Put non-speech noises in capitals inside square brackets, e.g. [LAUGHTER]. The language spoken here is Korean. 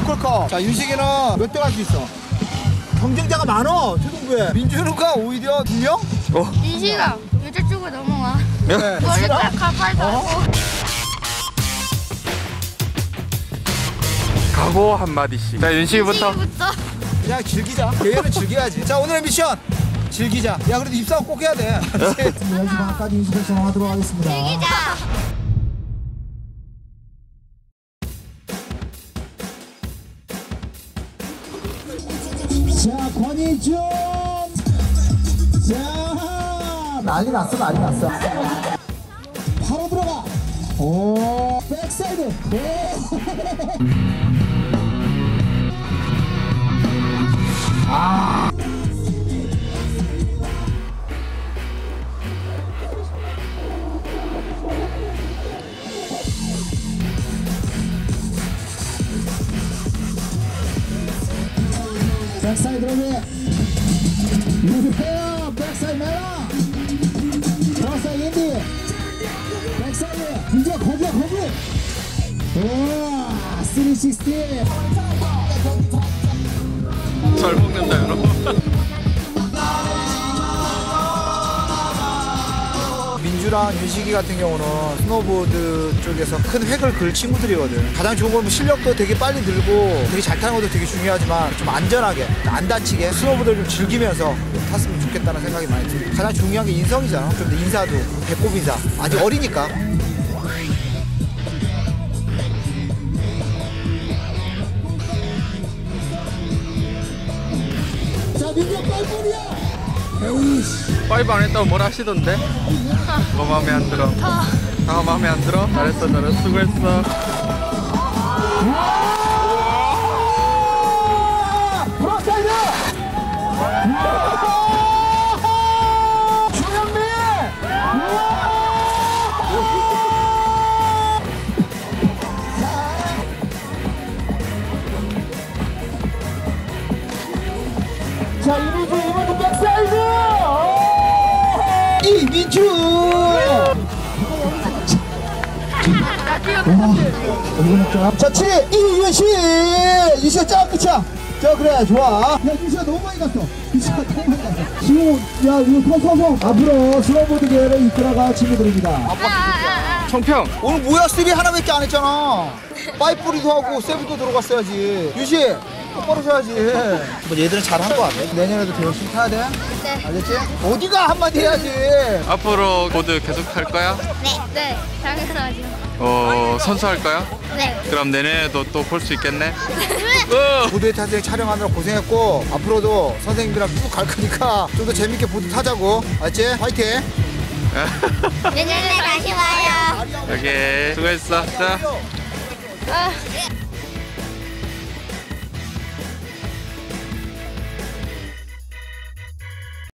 로컬컵. 자, 윤식이는 몇대갈수 있어? 경쟁자가 많어, 초등부에. 민준우가 오히려 두 명? 이시가 이쪽으로 넘어와. 네. 머리 가까이 가고. 각오 한마디씩 자 윤식이부터 이시부터. 그냥 즐기자. 대회는 즐겨야지. 자, 오늘의 미션. 즐기자. 야, 그래도 입사원 꼭 해야 돼. 마지막까지 인식을 전하도록 하겠습니다. 이기자. 자, 권희준! 자, 난리 났어, 난리 났어. 바로 들어가! 오, 백사이드! 오! 백사이드 로비! 유리해요! 백사이드 메라! 프로사이드 인디! 백사이드! 이제 거기야, 거기! 우와, 360! 잘 먹는다 여러분 [LAUGHS] 민주랑 윤식이 같은 경우는 스노보드 쪽에서 큰 획을 그을 친구들이거든. 가장 좋은 건 실력도 되게 빨리 늘고 되게 잘 타는 것도 되게 중요하지만 좀 안전하게 안 다치게 스노보드를 좀 즐기면서 탔으면 좋겠다는 생각이 많이 듭니다. 가장 중요한 게 인성이잖아. 좀더 인사도 배꼽 인사. 아직 어리니까. 자, 민규 빨리빨이야! 파이브 안 했다고 뭐라 하시던데? 뭐 마음에 안 들어. 다 마음에 안 들어? 잘했어 잘했어. 수고했어! 조현민! 자, 이민주, 이민주 백사 이민주! 자, 7, 이윤식! 이윤식 짱 끝이야! 자, 그래, 좋아. 야, 이윤식아 너무 많이 갔어. 이윤식아 너무 많이 갔어. 지금, 야, 이거 서, 서, 서. 앞으로 스노보드 계열을 이끌어갈 친구들입니다. 청평 오늘 뭐야 쓰리 하나밖에 안 했잖아. 파이프리도 하고 세브도 들어갔어야지. 유시 똑바로 서야지. 뭐 얘들은 잘한 거 같아. 내년에도 더 열심히 타야 돼. 네. 알겠지? 어디가 한마디 해야지. 앞으로 보드 계속 탈 거야? 네. 네. 당연하죠. 어 선수 할 거야? 네. 그럼 내년에도 또 볼 수 있겠네 어. 보드에 타생 촬영하느라 고생했고 앞으로도 선생님들이랑 쭉 갈 거니까 좀 더 재밌게 보드 타자고. 알지? 화이팅. 내년에 다시 와요. 오케이 수고했어 자 아.